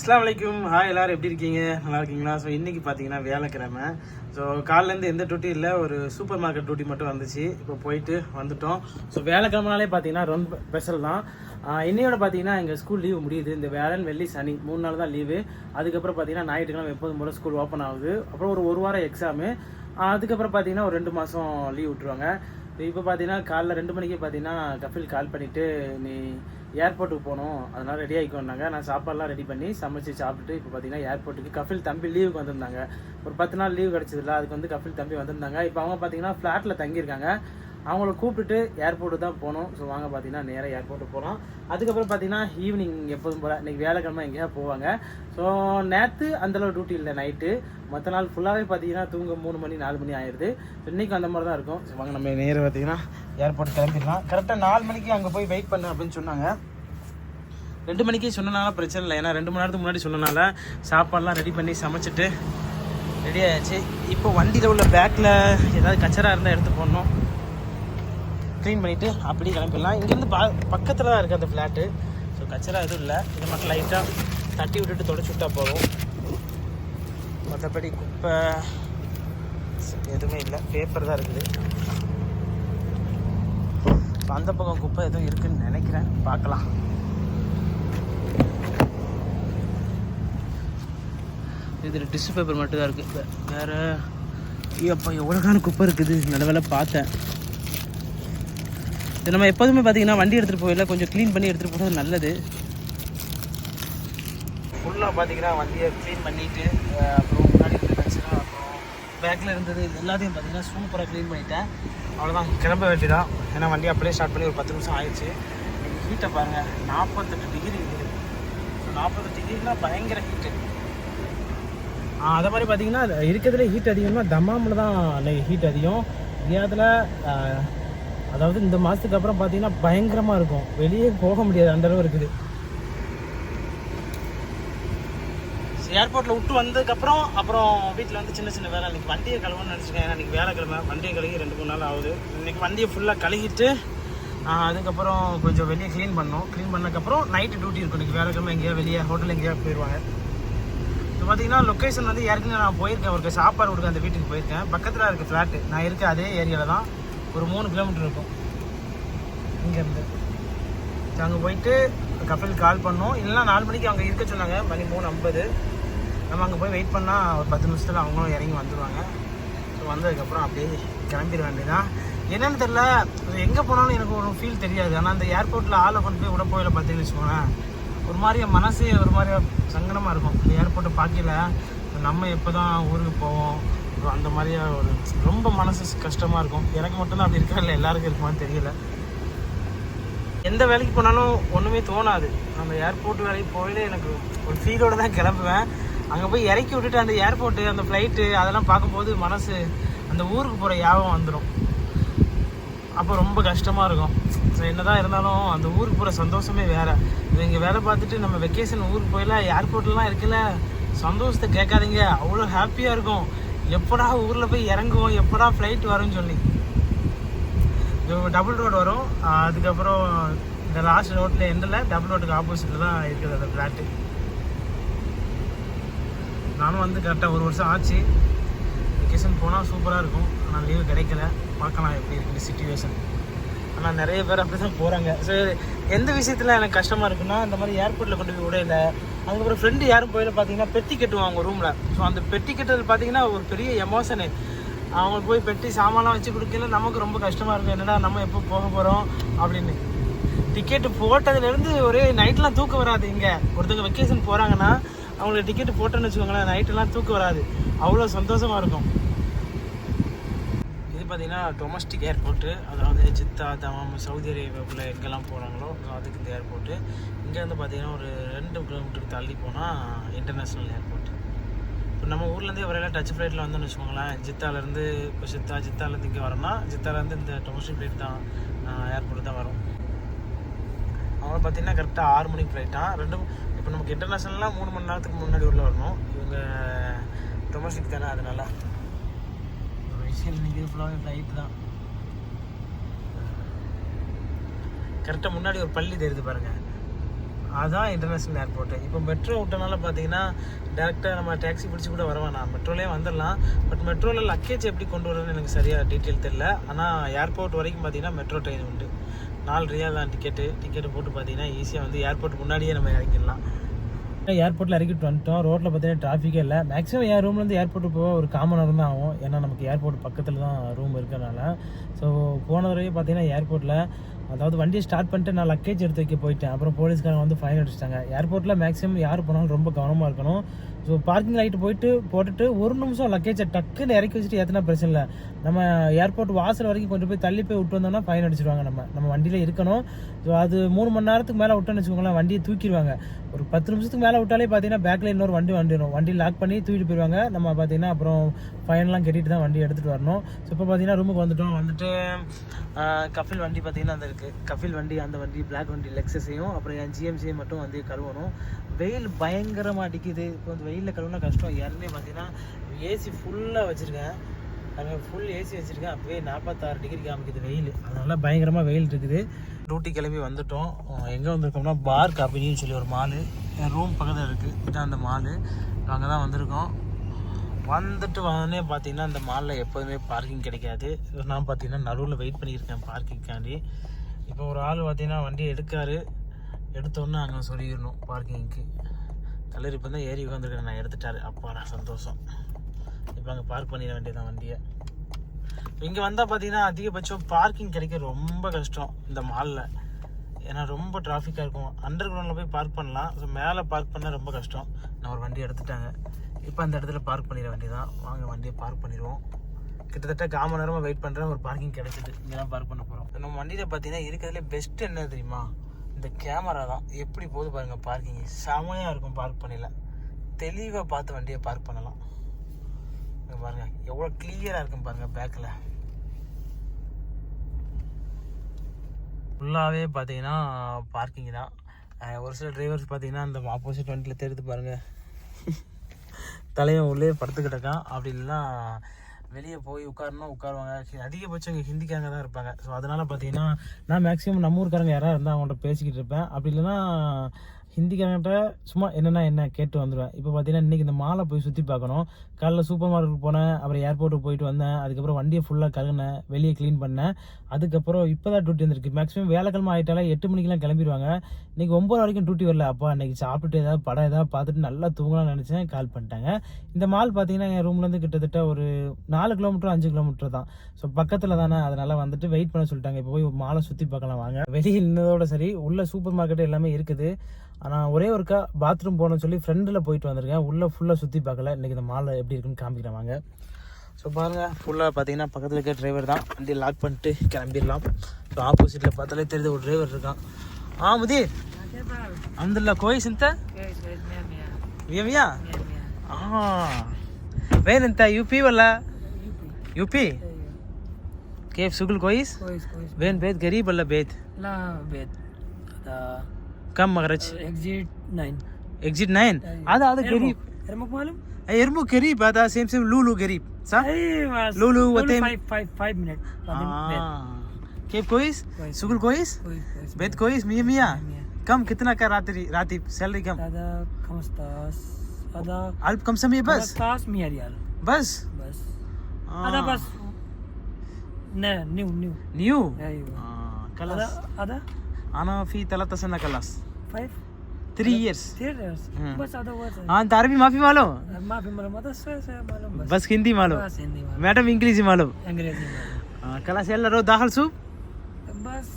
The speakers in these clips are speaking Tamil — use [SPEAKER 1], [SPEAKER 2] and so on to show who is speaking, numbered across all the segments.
[SPEAKER 1] அஸ்லாம் வலைக்கும் ஹாய் எல்லாரும் எப்படி இருக்கீங்க நல்லா இருக்கீங்களா ஸோ இன்றைக்கி பார்த்தீங்கன்னா வியாழக்கிழமை ஸோ காலிலேருந்து எந்த டியூட்டி இல்லை ஒரு சூப்பர் மார்க்கெட் டியூட்டி மட்டும் வந்துச்சு இப்போ போயிட்டு வந்துட்டோம் ஸோ வேலைக்கிழமனாலே பார்த்தீங்கன்னா ரொம்ப ஸ்பெஷல் தான் இன்னையோட பார்த்தீங்கன்னா எங்கள் ஸ்கூல் லீவ் முடியுது இந்த வேலன் வெள்ளி சனி மூணு நாள் தான் லீவு அதுக்கப்புறம் பார்த்தீங்கன்னா ஞாயிற்றுக்கிழமை எப்போதும் போல் ஸ்கூல் ஓப்பன் ஆகுது அப்புறம் ஒரு ஒரு வாரம் எக்ஸாமு அதுக்கப்புறம் பார்த்தீங்கன்னா ஒரு ரெண்டு மாதம் லீவ் விட்டுருவாங்க இப்போ பார்த்தீங்கன்னா காலைல ரெண்டு மணிக்கு பார்த்தீங்கன்னா கஃபில் கால் பண்ணிவிட்டு நீ ஏர்போர்ட்டுக்கு போகணும் அதனால் ரெடி ஆகிக்கோன்னாங்க நான் சாப்பாடுலாம் ரெடி பண்ணி சமைச்சு சாப்பிட்டு இப்போ பார்த்தீங்கன்னா ஏர்போர்ட்டுக்கு கஃபில் தம்பி லீவுக்கு வந்திருந்தாங்க ஒரு பத்து நாள் லீவ் கிடச்சதுல அதுக்கு வந்து கஃபில் தம்பி வந்திருந்தாங்க இப்போ அவங்க பார்த்தீங்கன்னா ஃப்ளாட்டில் தங்கியிருக்காங்க அவங்கள கூப்பிட்டுட்டு ஏர்போர்ட்டு தான் போகணும் ஸோ வாங்க பார்த்தீங்கன்னா நேராக ஏர்போர்ட்டு போகிறோம் அதுக்கப்புறம் பார்த்தீங்கன்னா ஈவினிங் எப்போதும் போகிற இன்றைக்கி வேலைக்கிழமை எங்கேயாவது போவாங்க ஸோ நேற்று அந்தளவு டியூட்டி இல்லை நைட்டு மற்ற நாள் ஃபுல்லாகவே பார்த்தீங்கன்னா தூங்க மூணு மணி நாலு மணி ஆயிடுது இன்றைக்கும் அந்த மாதிரி தான் இருக்கும் ஸோ வாங்க நம்ம நேராக பார்த்தீங்கன்னா ஏர்போர்ட் கிளம்பிடலாம் கரெக்டாக நாலு மணிக்கு அங்கே போய் வெயிட் பண்ணு அப்படின்னு சொன்னாங்க ரெண்டு மணிக்கே சொன்னனால பிரச்சனை இல்லை ஏன்னா ரெண்டு மணி நேரத்துக்கு முன்னாடி சொன்னனால சாப்பாடெலாம் ரெடி பண்ணி சமைச்சிட்டு ரெடி ஆயிடுச்சு இப்போ வண்டியில் உள்ள பேக்கில் ஏதாவது கச்சராக இருந்தால் எடுத்து போடணும் க்ளீன் பண்ணிவிட்டு அப்படியே கிளம்பிடலாம் இங்கேருந்து பா பக்கத்தில் தான் இருக்குது அந்த ஃப்ளாட்டு ஸோ கச்சரா எதுவும் இல்லை இதை மட்டும் லைட்டாக தட்டி விட்டுட்டு தொடச்சி போகும் போதும் மற்றபடி குப்பை எதுவுமே இல்லை பேப்பர் தான் இருக்குது அந்த பக்கம் குப்பை எதுவும் இருக்குதுன்னு நினைக்கிறேன் பார்க்கலாம் இதில் டிஷ்யூ பேப்பர் மட்டும்தான் இருக்குது வேறு ஐயப்பா எவ்வளோக்கான குப்பை இருக்குது நல்ல வேலை பார்த்தேன் இது நம்ம எப்போதுமே பார்த்தீங்கன்னா வண்டி எடுத்துகிட்டு போயிடல கொஞ்சம் க்ளீன் பண்ணி எடுத்துகிட்டு போகிறது நல்லது ஃபுல்லாக பார்த்தீங்கன்னா வண்டியை க்ளீன் பண்ணிவிட்டு அப்புறம் முன்னாடி இருந்த டச்சுனா அப்புறம் பேக்கில் இருந்தது இது எல்லாத்தையும் பார்த்தீங்கன்னா சூப்பராக க்ளீன் பண்ணிட்டேன் அவ்வளோதான் கிளம்ப தான் ஏன்னா வண்டி அப்படியே ஸ்டார்ட் பண்ணி ஒரு பத்து நிமிஷம் ஆயிடுச்சு ஹீட்டை பாருங்கள் நாற்பத்தெட்டு டிகிரி இருக்குது ஸோ நாற்பது டிகிரினா பயங்கர ஹீட்டு அதை மாதிரி பார்த்தீங்கன்னா இருக்கிறதுல ஹீட் அதிகம்னா தமாமில் தான் ஹீட் அதிகம் இந்தியாவில் அதாவது இந்த மாதத்துக்கு அப்புறம் பார்த்தீங்கன்னா பயங்கரமாக இருக்கும் வெளியே போக முடியாது அந்த அளவு இருக்குது ஏர்போர்ட்டில் விட்டு வந்ததுக்கப்புறம் அப்புறம் வீட்டில் வந்து சின்ன சின்ன வேலை இன்றைக்கி வண்டியை கழுவுன்னு நினச்சிக்கேன் ஏன்னா இன்றைக்கி வேலைக்கிழமை வண்டியை கழுகி ரெண்டு மூணு நாள் ஆகுது இன்றைக்கி வண்டியை ஃபுல்லாக கழுகிட்டு அதுக்கப்புறம் கொஞ்சம் வெளியே க்ளீன் பண்ணோம் க்ளீன் பண்ணக்கப்புறம் நைட்டு டியூட்டி இருக்கும் இன்றைக்கி வேலைக்கிழமை எங்கேயா வெளியே ஹோட்டல் எங்கேயா போயிடுவாங்க இப்போ பார்த்தீங்கன்னா லொக்கேஷன் வந்து ஏற்கனவே நான் போயிருக்கேன் அவருக்கு சாப்பாடு கொடுக்க அந்த வீட்டுக்கு போயிருக்கேன் பக்கத்தில் இருக்க ஃப்ளாட்டு நான் இருக்க அதே ஏரியாவில் தான் ஒரு மூணு கிலோமீட்டர் இருக்கும் இங்கேருந்து அங்கே போயிட்டு கஃபேல் கால் பண்ணோம் இல்லைனா நாலு மணிக்கு அங்கே இருக்க சொன்னாங்க மணி மூணு ஐம்பது நம்ம அங்கே போய் வெயிட் பண்ணால் ஒரு பத்து நிமிஷத்தில் அவங்களும் இறங்கி வந்துடுவாங்க ஸோ வந்ததுக்கப்புறம் அப்படியே கிளம்பிட வேண்டியதான் என்னென்னு தெரில எங்கே போனாலும் எனக்கு ஒரு ஃபீல் தெரியாது ஆனால் அந்த ஏர்போர்ட்டில் ஆளை கொண்டு போய் விட போயில பார்த்தீங்கன்னு வச்சுக்கோங்களேன் ஒரு மாதிரியா மனசு ஒரு மாதிரியா சங்கடமாக இருக்கும் இந்த ஏர்போர்ட்டை பார்க்கல நம்ம எப்போ தான் ஊருக்கு போவோம் அந்த மாதிரியா ஒரு ரொம்ப மனசு கஷ்டமாக இருக்கும் எனக்கு மட்டும்தான் அப்படி இருக்கா இல்லை எல்லாருக்கும் இருக்குமான்னு தெரியல எந்த வேலைக்கு போனாலும் ஒன்றுமே தோணாது அந்த ஏர்போர்ட் வேலைக்கு போயிலே எனக்கு ஒரு ஃபீலோடு தான் கிளம்புவேன் அங்கே போய் இறக்கி விட்டுட்டு அந்த ஏர்போர்ட்டு அந்த ஃப்ளைட்டு அதெல்லாம் பார்க்கும்போது மனசு அந்த ஊருக்கு போகிற யாபம் வந்துடும் அப்போ ரொம்ப கஷ்டமாக இருக்கும் ஸோ என்னதான் இருந்தாலும் அந்த ஊருக்கு போகிற சந்தோஷமே வேறு இங்கே வேலை பார்த்துட்டு நம்ம வெக்கேஷன் ஊருக்கு போயில ஏர்போர்ட்லாம் இருக்கல சந்தோஷத்தை கேட்காதீங்க அவ்வளோ ஹாப்பியாக இருக்கும் எப்படா ஊரில் போய் இறங்குவோம் எப்படா ஃப்ளைட் வரும்னு சொல்லி டபுள் ரோடு வரும் அதுக்கப்புறம் இந்த லாஸ்ட் ரோட்டில் எண்டில் டபுள் ரோட்டுக்கு ஆப்போசிட்டில் தான் இருக்குது அந்த ஃப்ளாட்டு நானும் வந்து கரெக்டாக ஒரு வருஷம் ஆச்சு வெக்கேஷன் போனால் சூப்பராக இருக்கும் ஆனால் லீவு கிடைக்கல பார்க்கலாம் எப்படி இருக்குது சுச்சுவேஷன் ஆனால் நிறைய பேர் அப்படி தான் போகிறாங்க ஸோ எந்த விஷயத்தில் எனக்கு கஷ்டமாக இருக்குன்னா இந்த மாதிரி ஏர்போர்ட்டில் கொண்டு போய் இல்லை அதுக்கப்புறம் ஃப்ரெண்டு யாரும் போயில பார்த்தீங்கன்னா பெட்டி கட்டுவோம் அவங்க ரூமில் ஸோ அந்த பெட்டி கட்டுறது பார்த்தீங்கன்னா ஒரு பெரிய எமோஷனு அவங்க போய் பெட்டி சாமான்லாம் வச்சு கொடுக்கல நமக்கு ரொம்ப கஷ்டமாக இருக்கும் என்னடா நம்ம எப்போ போக போகிறோம் அப்படின்னு டிக்கெட்டு போட்டதுலேருந்து ஒரே நைட்லாம் தூக்கம் வராது இங்கே ஒருத்தங்க வெக்கேஷன் போகிறாங்கன்னா அவங்களுக்கு டிக்கெட்டு போட்டோன்னு வச்சுக்கோங்களேன் நைட்டெல்லாம் தூக்கம் வராது அவ்வளோ சந்தோஷமாக இருக்கும் இது பார்த்தீங்கன்னா டொமஸ்டிக் ஏர்போர்ட்டு அதாவது ஜித்தா தமாம் சவுதி அரேபியாவுக்குள்ளே எங்கெல்லாம் போகிறாங்களோ அதுக்கு இந்த ஏர்போர்ட்டு இங்கேருந்து பார்த்தீங்கன்னா ஒரு ரெண்டு கிலோமீட்டருக்கு தள்ளி போனால் இன்டர்நேஷ்னல் ஏர்போர்ட் இப்போ நம்ம ஊர்லேருந்தே வரையெல்லாம் டச் ஃப்ளைட்டில் வந்தோம்னு வச்சுக்கோங்களேன் ஜித்தாலேருந்து இப்போ சித்தா ஜித்தாலேருந்து இங்கே வரோம்னா ஜித்தாலேருந்து இந்த டொமஸ்டிக் ஃப்ளைட் தான் ஏர்போர்ட் தான் வரும் அவங்க பார்த்தீங்கன்னா கரெக்டாக ஆறு மணிக்கு ஃப்ளைட்டாக ரெண்டு இப்போ நமக்கு இன்டர்நேஷ்னல்லாம் மூணு மணி நேரத்துக்கு முன்னாடி உள்ளே வரணும் இவங்க டொமஸ்டிக் தானே அதனால விஷயம் இன்றைக்கி ஃபுல்லாகவே ஃப்ளைட் தான் கரெக்டாக முன்னாடி ஒரு பள்ளி தெரியுது பாருங்கள் அதுதான் இன்டர்நேஷ்னல் ஏர்போர்ட்டு இப்போ மெட்ரோ விட்டனால பார்த்தீங்கன்னா டேரெக்டாக நம்ம டேக்ஸி பிடிச்சி கூட வரவேன் நான் மெட்ரோலே வந்துடலாம் பட் மெட்ரோவில் லக்கேஜ் எப்படி கொண்டு வரணும்னு எனக்கு சரியாக டீட்டெயில் தெரில ஆனால் ஏர்போர்ட் வரைக்கும் பார்த்தீங்கன்னா மெட்ரோ ட்ரெயின் உண்டு நாலு ரியால் தான் டிக்கெட்டு டிக்கெட்டு போட்டு பார்த்தீங்கன்னா ஈஸியாக வந்து ஏர்போர்ட் முன்னாடியே நம்ம இறங்கிடலாம் ஏர்போர்ட்டில் இறக்கிட்டு வந்துட்டோம் ரோட்டில் பார்த்தீங்கன்னா டிராஃபிக்கே இல்லை மேக்ஸிமம் என் ரூம்லேருந்து ஏர்போர்ட்டு போக ஒரு காமனாக தான் ஆகும் ஏன்னா நமக்கு ஏர்போர்ட் பக்கத்தில் தான் ரூம் இருக்கிறனால ஸோ போன தடவை பார்த்தீங்கன்னா ஏர்போர்ட்டில் அதாவது வண்டியை ஸ்டார்ட் பண்ணிட்டு நான் லக்கேஜ் எடுத்து வைக்க போயிட்டேன் அப்புறம் போலீஸ்காரங்க வந்து ஃபைன் அடிச்சிட்டாங்க ஏர்போர்ட்டில் மேக்ஸிமம் யார் போனாலும் ரொம்ப கவனமாக இருக்கணும் ஸோ பார்க்கிங் லைட்டு போயிட்டு போட்டுட்டு ஒரு நிமிஷம் லக்கேஜை டக்குன்னு இறக்கி வச்சுட்டு ஏற்றினா பிரச்சனை இல்லை நம்ம ஏர்போர்ட் வாசல் வரைக்கும் கொண்டு போய் தள்ளி போய் விட்டு வந்தோம்னா ஃபைன் அடிச்சிருவாங்க நம்ம நம்ம வண்டியில் இருக்கணும் ஸோ அது மூணு மணி நேரத்துக்கு மேலே விட்டோன்னு வச்சுக்கோங்களேன் வண்டியை தூக்கிடுவாங்க ஒரு பத்து நிமிஷத்துக்கு மேலே விட்டாலே பார்த்தீங்கன்னா பேக்கில் இன்னொரு வண்டி வண்டிடும் வண்டி லாக் பண்ணி தூக்கிட்டு போயிடுவாங்க நம்ம பார்த்தீங்கன்னா அப்புறம் ஃபைன்லாம் கட்டிட்டு தான் வண்டி எடுத்துகிட்டு வரணும் ஸோ இப்போ பார்த்தீங்கன்னா ரூமுக்கு வந்துட்டோம் வந்துட்டு கஃபில் வண்டி பார்த்தீங்கன்னா அந்த இருக்குது கஃபில் வண்டி அந்த வண்டி பிளாக் வண்டி லெக்ஸஸையும் அப்புறம் என் ஜிஎம்சியை மட்டும் வந்து கழுவணும் வெயில் பயங்கரமாக அடிக்குது இப்போ வந்து வெயிலில் கழுவுனா கஷ்டம் யாருமே பார்த்தீங்கன்னா ஏசி ஃபுல்லாக வச்சுருக்கேன் அங்கே ஃபுல் ஏசி வச்சுருக்கேன் அப்படியே நாற்பத்தாறு டிகிரி காமிக்குது வெயில் அதனால் பயங்கரமாக வெயில் இருக்குது டூட்டி கிளம்பி வந்துட்டோம் எங்கே வந்திருக்கோம்னா பார்க் அப்படின்னு சொல்லி ஒரு மாலு என் ரூம் பக்கத்தில் இருக்குது இதான் அந்த மாலு அங்கே தான் வந்திருக்கோம் வந்துட்டு வந்தோடனே பார்த்தீங்கன்னா அந்த மாலில் எப்போதுமே பார்க்கிங் கிடைக்காது நான் பார்த்தீங்கன்னா நடுவில் வெயிட் பண்ணியிருக்கேன் பார்க்கிங்காண்டி இப்போ ஒரு ஆள் பார்த்தீங்கன்னா வண்டி எடுக்காரு எடுத்தோன்னே அங்கே சொல்லிடணும் பார்க்கிங்க்கு கல்லூரி இப்போ தான் ஏறி உட்காந்துருக்கேன் நான் எடுத்துட்டாரு நான் சந்தோஷம் இப்போ அங்கே பார்க் பண்ணிட வேண்டியதான் வண்டியை இங்கே வந்தால் பார்த்தீங்கன்னா அதிகபட்சம் பார்க்கிங் கிடைக்க ரொம்ப கஷ்டம் இந்த மாலில் ஏன்னா ரொம்ப டிராஃபிக்காக இருக்கும் அண்டர் கிரவுண்டில் போய் பார்க் பண்ணலாம் ஸோ மேலே பார்க் பண்ணால் ரொம்ப கஷ்டம் நான் ஒரு வண்டி எடுத்துட்டாங்க இப்போ அந்த இடத்துல பார்க் பண்ணிட தான் வாங்க வண்டியை பார்க் பண்ணிடுவோம் கிட்டத்தட்ட கால் நேரமாக வெயிட் பண்ணுறேன் ஒரு பார்க்கிங் கிடைச்சிது தான் பார்க் பண்ண போகிறோம் நம்ம வண்டியில் பார்த்தீங்கன்னா இருக்கிறதுலே பெஸ்ட்டு என்ன தெரியுமா இந்த கேமரா தான் எப்படி போகுது பாருங்கள் பார்க்கிங் செமையாக இருக்கும் பார்க் பண்ணல தெளிவாக பார்த்து வண்டியை பார்க் பண்ணலாம் இங்கே பாருங்கள் எவ்வளோ கிளியராக இருக்கும் பாருங்கள் பேக்கில் ஃபுல்லாகவே பார்த்தீங்கன்னா பார்க்கிங் தான் ஒரு சில டிரைவர்ஸ் பார்த்தீங்கன்னா அந்த ஆப்போசிட் வண்டியில் தேடுது பாருங்கள் தலையை உள்ளே படுத்துக்கிட்டு இருக்கான் அப்படி இல்லைன்னா வெளியே போய் உட்காரணும் உட்காருவாங்க அதிகபட்சம் இங்கே ஹிந்திக்காரங்க தான் இருப்பாங்க ஸோ அதனால் பார்த்தீங்கன்னா நான் மேக்ஸிமம் நம்ம ஊருக்காரங்க யாராவது இருந்தால் அவங்கள்ட்ட பேசிக்கிட்டு இருப்பேன் அப்படி இல்லைன்னா ஹிந்திக்காரங்கிட்ட சும்மா என்னென்னா என்ன கேட்டு வந்துடுவேன் இப்போ பார்த்தீங்கன்னா இன்றைக்கி இந்த மாலை போய் சுற்றி பார்க்கணும் காலைல சூப்பர் மார்க்கெட் போனேன் அப்புறம் ஏர்போர்ட்டுக்கு போயிட்டு வந்தேன் அதுக்கப்புறம் வண்டியை ஃபுல்லாக கழுகினேன் வெளியே க்ளீன் பண்ணேன் அதுக்கப்புறம் இப்போ தான் டியூட்டி வந்துருக்கு மேக்ஸிமம் வேலைக்கிழமை ஆகிட்டாலே எட்டு மணிக்கெலாம் கிளம்பிடுவாங்க இன்றைக்கி ஒம்பது வரைக்கும் டியூட்டி வரல அப்பா இன்றைக்கி சாப்பிட்டுட்டு ஏதாவது படம் ஏதாவது பார்த்துட்டு நல்லா தூங்கலாம்னு நினச்சேன் கால் பண்ணிட்டாங்க இந்த மால் பார்த்தீங்கன்னா என் ரூம்லேருந்து கிட்டத்தட்ட ஒரு நாலு கிலோமீட்டர் அஞ்சு கிலோமீட்டர் தான் ஸோ பக்கத்தில் தானே அதனால் வந்துட்டு வெயிட் பண்ண சொல்லிட்டாங்க இப்போ போய் மாலை சுற்றி பார்க்கலாம் வாங்க வெளியில் நின்றதோட சரி உள்ள சூப்பர் மார்க்கெட்டு எல்லாமே இருக்குது நான் ஒரே ஒருக்கா பாத்ரூம் போகணும்னு சொல்லி ஃப்ரெண்டில் போயிட்டு வந்திருக்கேன் உள்ளே ஃபுல்லாக சுற்றி பார்க்கல இன்றைக்கி இந்த மாலை எப்படி இருக்குன்னு வாங்க ஸோ பாருங்கள் ஃபுல்லாக பார்த்தீங்கன்னா பக்கத்தில் இருக்கிற டிரைவர் தான் வண்டி லாக் பண்ணிட்டு கிளம்பிடலாம் ஸோ ஆப்போசிட்டில் பார்த்தாலே தெரிஞ்ச ஒரு டிரைவர் இருக்கான் ஆ முதி அந்துல்லா கோயில் சிந்த வியமியா ஆ வேணுந்த யூபி வல்ல யூபி கேஃப் சுகுல் கோயிஸ் வேன் பேத் கரீப் அல்ல பேத் பேத் அதான் कम मगरज
[SPEAKER 2] एग्जिट नाइन
[SPEAKER 1] एग्जिट नाइन आधा आधा करीब एयरमोक मालूम एयरमोक करीब आधा सेम सेम लूलू करीब صح
[SPEAKER 2] لولو وتيم 5 5 minutes
[SPEAKER 1] كيف كويس؟ سوق كويس؟ بيت كويس 100 100 كم كتنا كان راتي راتب سالري كم؟
[SPEAKER 2] هذا 15 هذا
[SPEAKER 1] 1500 بس
[SPEAKER 2] 1500 ريال
[SPEAKER 1] بس بس
[SPEAKER 2] هذا بس نيو न्यू
[SPEAKER 1] نيو ايوه خلاص هذا आना في ثلاثة سنة class five three years
[SPEAKER 2] three years बस अदर वर्ड्स
[SPEAKER 1] हाँ माफी मालूम
[SPEAKER 2] माफी मालूम बस मालूम
[SPEAKER 1] बस, हिंदी मालूम बस हिंदी मालूम मैडम इंग्लिश मालूम
[SPEAKER 2] अंग्रेजी मालूम
[SPEAKER 1] कला से रो दाखल सूप
[SPEAKER 2] बस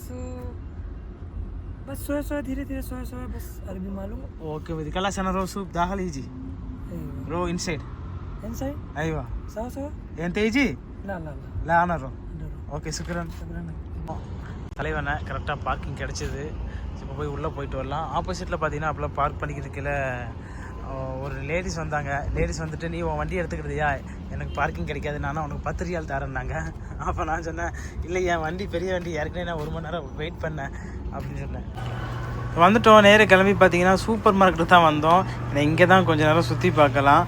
[SPEAKER 2] बस सोए सोए धीरे धीरे सोए सोए बस अरबी मालूम
[SPEAKER 1] ओके भाई कला से रो सूप दाखल ईजी रो इनसाइड ఇన్సైడ్ అయ్యో సవ సవ ఎంత ఏజీ లా లా లా అనరు ఓకే శుక్రన్ శుక్రన్ தலைவனை கரெக்டாக பார்க்கிங் கிடச்சிது இப்போ போய் உள்ளே போயிட்டு வரலாம் ஆப்போசிட்டில் பார்த்தீங்கன்னா அப்போலாம் பார்க் பண்ணிக்கிறதுக்குள்ள ஒரு லேடிஸ் வந்தாங்க லேடிஸ் வந்துட்டு நீ உன் வண்டி எடுத்துக்கிறதையா எனக்கு பார்க்கிங் கிடைக்காது நான் உனக்கு பத்து ரியால் தரேன்னாங்க அப்போ நான் சொன்னேன் இல்லை என் வண்டி பெரிய வண்டி ஏற்கனவே நான் ஒரு மணி நேரம் வெயிட் பண்ணேன் அப்படின்னு சொன்னேன் வந்துட்டோம் நேராக கிளம்பி பார்த்தீங்கன்னா சூப்பர் மார்க்கெட்டு தான் வந்தோம் இங்கே தான் கொஞ்சம் நேரம் சுற்றி பார்க்கலாம்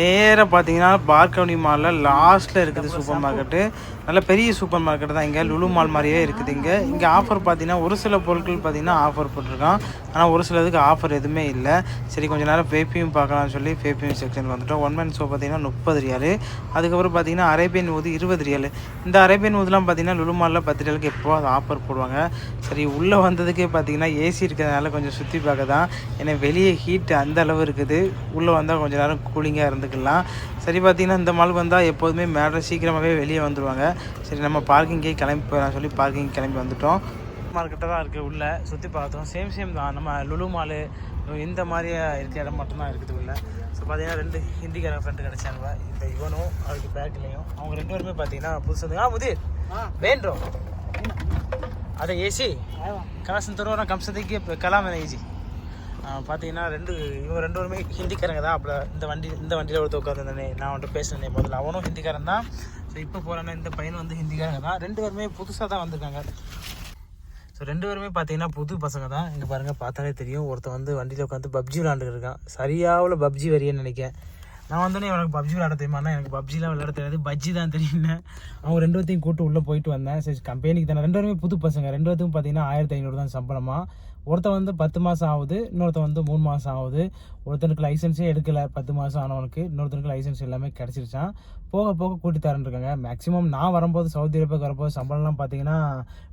[SPEAKER 1] நேராக பார்த்தீங்கன்னா பார்கவனி மாலில் லாஸ்ட்டில் இருக்குது சூப்பர் மார்க்கெட்டு நல்ல பெரிய சூப்பர் மார்க்கெட் தான் இங்கே லுலு மால் மாதிரியே இருக்குது இங்கே இங்கே ஆஃபர் பார்த்தீங்கன்னா ஒரு சில பொருட்கள் பார்த்தீங்கன்னா ஆஃபர் போட்டிருக்கான் ஆனால் ஒரு சிலதுக்கு ஆஃபர் எதுவுமே இல்லை சரி கொஞ்சம் நேரம் பேப்பியும் பார்க்கலாம்னு சொல்லி பேப்பியும் செக்ஷன் வந்துவிட்டோம் ஒன் மேன் ஷோ பார்த்தீங்கன்னா முப்பது ரியாலு அதுக்கப்புறம் பார்த்தீங்கன்னா அரேபியன் ஊது இருபது ரியாலு இந்த அரேபியன் ஊதுலாம் பார்த்தீங்கன்னா லுலு மாலில் பத்து ரியாலுக்கு எப்போ அது ஆஃபர் போடுவாங்க சரி உள்ளே வந்ததுக்கே பார்த்தீங்கன்னா ஏசி இருக்கிறதுனால கொஞ்சம் சுற்றி பார்க்க தான் ஏன்னா வெளியே ஹீட் அந்த அளவு இருக்குது உள்ளே வந்தால் கொஞ்சம் நேரம் கூலிங்காக இருந்து வந்துக்கலாம் சரி பார்த்திங்கன்னா இந்த மால் வந்தால் எப்போதுமே மேடம் சீக்கிரமாகவே வெளியே வந்துடுவாங்க சரி நம்ம பார்க்கிங்கே கிளம்பி போயிடலாம் சொல்லி பார்க்கிங் கிளம்பி வந்துவிட்டோம் மார்க்கெட்டை தான் இருக்குது உள்ளே சுற்றி பார்த்தோம் சேம் சேம் தான் நம்ம லுலு மாலு இந்த மாதிரி இருக்க இடம் மட்டும்தான் இருக்குது உள்ள ஸோ பார்த்தீங்கன்னா ரெண்டு ஹிந்திக்காரங்க ஃப்ரெண்டு கிடச்சாங்க இந்த இவனும் அதுக்கு பேக்லேயும் அவங்க ரெண்டு பேருமே பார்த்தீங்கன்னா புதுசாக ஆ முதி வேண்டோம் அதை ஏசி கலாசன் தருவோம் கம்சதிக்கு கலாம் ஏசி பார்த்தீங்கன்னா ரெண்டு இவங்க ரெண்டு பேருமே ஹிந்திக்காரங்க தான் அப்போ இந்த வண்டி இந்த வண்டியில் ஒருத்தர் உட்காந்துருந்தேனே நான் அவன்கிட்ட பேசினேன் முதல்ல அவனும் ஹிந்திக்காரன் தான் ஸோ இப்போ போகிறானே இந்த பையன் வந்து ஹிந்திக்காரங்க தான் ரெண்டு பேருமே புதுசாக தான் வந்திருக்காங்க ஸோ ரெண்டு பேருமே பார்த்தீங்கன்னா புது பசங்க தான் இங்கே பாருங்கள் பார்த்தாலே தெரியும் ஒருத்தர் வந்து வண்டியில் உட்காந்து பப்ஜி விளாண்டுட்டு சரியாவில் பப்ஜி வரியன்னு நினைக்கிறேன் நான் வந்தோடனே எனக்கு பப்ஜி விளாட தெரியுமாண்ணா எனக்கு பப்ஜிலாம் விளாட தெரியாது பஜ்ஜி தான் தெரியும்னு அவன் ரெண்டு பேர்த்தையும் கூட்டு உள்ளே போயிட்டு வந்தேன் சரி கம்பெனிக்கு தானே ரெண்டு பேருமே புது பசங்க ரெண்டு பேர்த்துக்கும் பார்த்தீங்கன்னா ஆயிரத்தி ஐநூறு தான் சம்பளமாக ஒருத்தன் வந்து பத்து மாதம் ஆகுது இன்னொருத்தன் வந்து மூணு மாதம் ஆகுது ஒருத்தனுக்கு லைசன்ஸே எடுக்கலை பத்து மாதம் ஆனவனுக்கு இன்னொருத்தனுக்கு லைசன்ஸ் எல்லாமே கிடச்சிருச்சான் போக போக கூட்டி தரேன்ருக்காங்க மேக்ஸிமம் நான் வரும்போது சவுதி அரேபியாவுக்கு வரும்போது சம்பளம்லாம் பார்த்தீங்கன்னா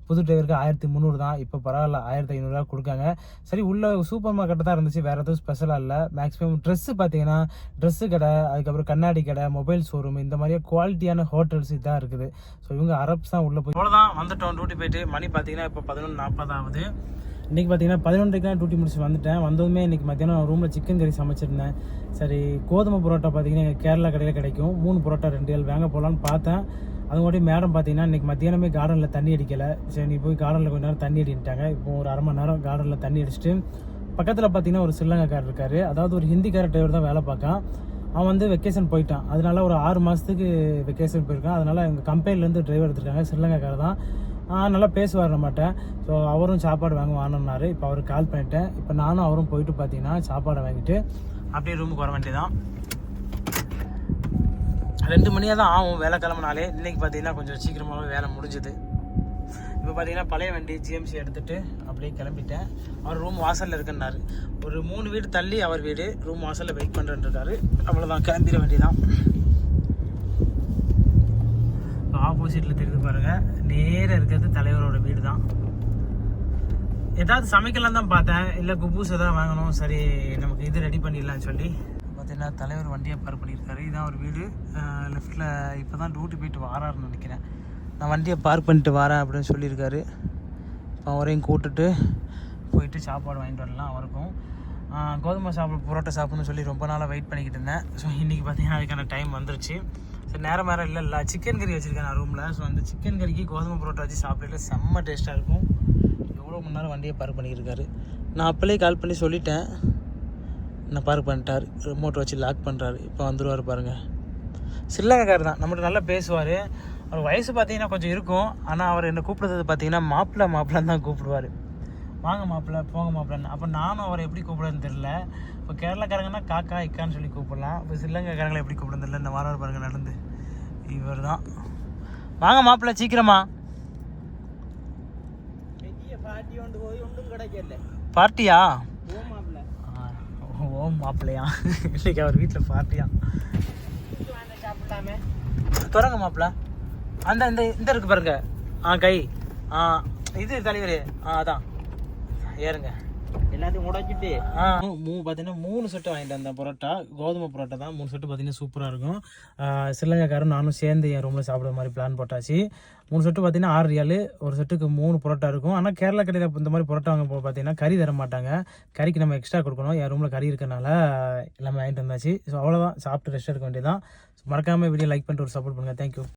[SPEAKER 1] புது டிரைவருக்கு ஆயிரத்தி முந்நூறு தான் இப்போ பரவாயில்ல ஆயிரத்தி ஐநூறுரூவா கொடுக்காங்க சரி உள்ள சூப்பர் மார்க்கெட்டு தான் இருந்துச்சு வேறு எதுவும் ஸ்பெஷலாக இல்லை மேக்ஸிமம் ட்ரெஸ்ஸு பார்த்தீங்கன்னா ட்ரெஸ்ஸு கடை அதுக்கப்புறம் கண்ணாடி கடை மொபைல் ஷோரூம் இந்த மாதிரியே குவாலிட்டியான ஹோட்டல்ஸ் இதான் இருக்குது ஸோ இவங்க அரப்ஸ் தான் உள்ளே போய் அவ்வளோதான் வந்துட்டோம் டியூட்டி போயிட்டு மணி பார்த்தீங்கன்னா இப்போ பதினொன்று நாற்பதாவது இன்றைக்கி பார்த்தீங்கன்னா பதினொன்றைக்கெலாம் டியூட்டி முடிச்சு வந்துட்டேன் வந்ததுமே இன்றைக்கி மத்தியானம் ரூமில் சிக்கன் கறி சமைச்சிருந்தேன் சரி கோதுமை பரோட்டா பார்த்தீங்கன்னா எங்கள் கேரளா கடையில் கிடைக்கும் மூணு பரோட்டா ரெண்டு ஏழு வாங்க போகலான்னு பார்த்தேன் அது மட்டும் மேடம் பார்த்தீங்கன்னா இன்றைக்கி மத்தியானமே கார்டனில் தண்ணி அடிக்கலை சரி நீ போய் கார்டனில் கொஞ்ச நேரம் தண்ணி அடிட்டாங்க இப்போ ஒரு அரை மணி நேரம் கார்டனில் தண்ணி அடிச்சுட்டு பக்கத்தில் பார்த்தீங்கன்னா ஒரு ஸ்ரீலங்காக்காரர் இருக்கார் அதாவது ஒரு ஹிந்திக்கார டிரைவர் தான் வேலை பார்க்கான் அவன் வந்து வெக்கேஷன் போயிட்டான் அதனால ஒரு ஆறு மாதத்துக்கு வெக்கேஷன் போயிருக்கான் அதனால் எங்கள் கம்பெனிலேருந்து டிரைவர் எடுத்துருக்காங்க ஸ்ரீலங்காக்காரர் தான் நல்லா பேசுவார் நம்மகிட்ட ஸோ அவரும் சாப்பாடு வாங்க வாங்கினாரு இப்போ அவருக்கு கால் பண்ணிட்டேன் இப்போ நானும் அவரும் போயிட்டு பார்த்தீங்கன்னா சாப்பாடை வாங்கிட்டு அப்படியே ரூமுக்கு வர வேண்டியதான் ரெண்டு மணியாக தான் ஆகும் வேலை கிளம்புனாலே இன்றைக்கி பார்த்தீங்கன்னா கொஞ்சம் சீக்கிரமாகவே வேலை முடிஞ்சுது இப்போ பார்த்தீங்கன்னா பழைய வண்டி ஜிஎம்சி எடுத்துகிட்டு அப்படியே கிளம்பிட்டேன் அவர் ரூம் வாசலில் இருக்குன்னாரு ஒரு மூணு வீடு தள்ளி அவர் வீடு ரூம் வாசலில் வெயிட் பண்ணுறேன்னு இருக்காரு அவ்வளோதான் கிளம்பிட தான் பாருங்கள் நேராக இருக்கிறது தலைவரோட வீடு தான் ஏதாவது சமைக்கலாம் தான் பார்த்தேன் இல்லை குப்பூஸ் எதாவது வாங்கணும் சரி நமக்கு இது ரெடி பண்ணிடலாம்னு சொல்லி பார்த்தீங்கன்னா தலைவர் வண்டியை பார்க் பண்ணியிருக்காரு இதுதான் ஒரு வீடு லெஃப்ட்டில் இப்போ தான் டூட்டி போயிட்டு வாரார்னு நினைக்கிறேன் நான் வண்டியை பார்க் பண்ணிட்டு வரேன் அப்படின்னு சொல்லியிருக்காரு இப்போ அவரையும் கூட்டுட்டு போயிட்டு சாப்பாடு வாங்கிட்டு வரலாம் அவருக்கும் கோதுமை சாப்பிட புரோட்டா சாப்பிட்ணும்னு சொல்லி ரொம்ப நாளாக வெயிட் பண்ணிக்கிட்டு இருந்தேன் ஸோ இன்றைக்கி பார்த்தீங்கன்னா அதுக்கான டைம் வந்துருச்சு சரி நேரம் வேறு இல்லை இல்லை சிக்கன் கறி வச்சுருக்கேன் நான் ரூமில் ஸோ அந்த சிக்கன் கறிக்கு கோதுமை பரோட்டா வச்சு சாப்பிடல செம்ம டேஸ்ட்டாக இருக்கும் எவ்வளோ மணி நேரம் வண்டியை பார்க் பண்ணியிருக்காரு நான் அப்போலே கால் பண்ணி சொல்லிட்டேன் நான் பார்க் பண்ணிட்டார் ரிமோட் வச்சு லாக் பண்ணுறாரு இப்போ வந்துடுவார் பாருங்கள் ஸ்ரீலங்காக்கார் தான் நம்மகிட்ட நல்லா பேசுவார் அவர் வயசு பார்த்தீங்கன்னா கொஞ்சம் இருக்கும் ஆனால் அவர் என்னை கூப்பிடுறது பார்த்தீங்கன்னா மாப்பிள்ள மாப்பிள்ளன்னு தான் கூப்பிடுவார் வாங்க மாப்பிள்ள போங்க மாப்பிள்ளன்னு அப்போ நானும் அவரை எப்படி கூப்பிடுன்னு தெரில இப்போ கேரளக்காரங்கன்னா காக்கா இக்கான்னு சொல்லி கூப்பிடலாம் இப்போ ஸ்ரீலங்காக்காரங்களை எப்படி கூப்பிடுன்னு தெரில இந்த வாரம் பாருங்க நடந்து இவர் தான் வாங்க மாப்பிள்ள சீக்கிரமா பார்ட்டியா ஓம் மாப்பிள்ளையா இன்னைக்கு அவர் வீட்டில் பார்ட்டியா தொடங்க மாப்பிள்ள அந்த இந்த இந்த இருக்கு பாருங்க ஆ கை ஆ இது தலைவர் ஆ அதான் ஏறுங்க
[SPEAKER 3] எல்லாத்தையும் உடைச்சிட்டு
[SPEAKER 1] மூணு பார்த்தீங்கன்னா மூணு செட்டு வாங்கிட்டு வந்தேன் பரோட்டா கோதுமை பரோட்டா தான் மூணு செட்டு பார்த்தீங்கன்னா சூப்பராக இருக்கும் ஸ்ரீலங்காக்காரன் நானும் சேர்ந்து என் ரூமில் சாப்பிட்ற மாதிரி பிளான் போட்டாச்சு மூணு செட்டு பார்த்தீங்கன்னா ஆறு ஏழு ஒரு செட்டுக்கு மூணு பரோட்டா இருக்கும் ஆனால் கேரளா கடையில் இந்த மாதிரி பரோட்டா வாங்க பார்த்தீங்கன்னா கறி தர மாட்டாங்க கறிக்கு நம்ம எக்ஸ்ட்ரா கொடுக்கணும் என் ரூமில் கறி இருக்கனால எல்லாமே வாங்கிட்டு வந்தாச்சு ஸோ அவ்வளோதான் சாப்பிட்டு ரெஸ்ட் எடுக்க வேண்டியதான் மறக்காமல் வீடியோ லைக் பண்ணிட்டு ஒரு சப்போர்ட் பண்ணுங்கள் தேங்க்யூ